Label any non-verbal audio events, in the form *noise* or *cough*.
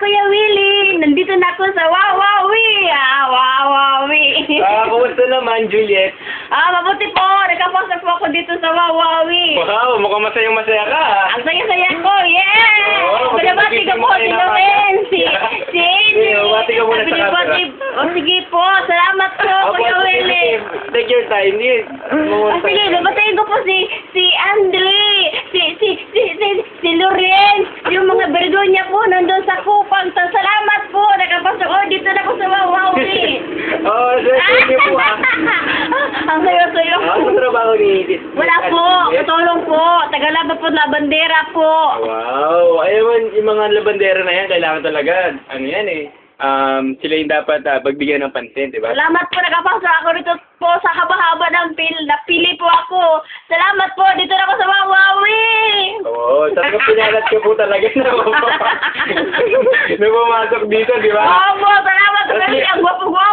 Kuya Willie. Nandito na ako sa Wawawi. Ah, Wawawi. Ah, kumusta naman, Juliet? ah, mabuti po. Nakapasok po ako dito sa Wawawi. Wow, mukhang masayang masaya ka. ah. Ang saya-saya ko, yeah! Oo, Pinabati ko po mo si na Loren, si, si Sige, bati ka muna sa camera. si- oh, sige po, salamat po, Kuya sige, Willie. sige. Take your time. Yes. Ah, sige, babatayin ko po si, si Andre, si, si, si, si, si Loren, yung mga bergo niya po nandun sa kupang. Sa- Salamat po, nakapasok ko dito na po sa Wawawi. Oo, sir, thank you po ah. Ang sayo-sayo. Ah, Ano trabaho ni Wala po, katulong po, tagalaba po na bandera po. Wow. Ayun, yung mga labandera na yan, kailangan talaga, ano yan eh, um, sila yung dapat uh, pagbigyan ng pansin, di ba? Salamat po, nakapasok ako dito po sa haba-haba ng pil. Napili po ako. Salamat po, dito na ako sa Wawawi. Oo, talaga pinalat ka po talaga *laughs* na *laughs* pumasok dito, di ba? Opo, salamat po kasi ang gwapo-gwapo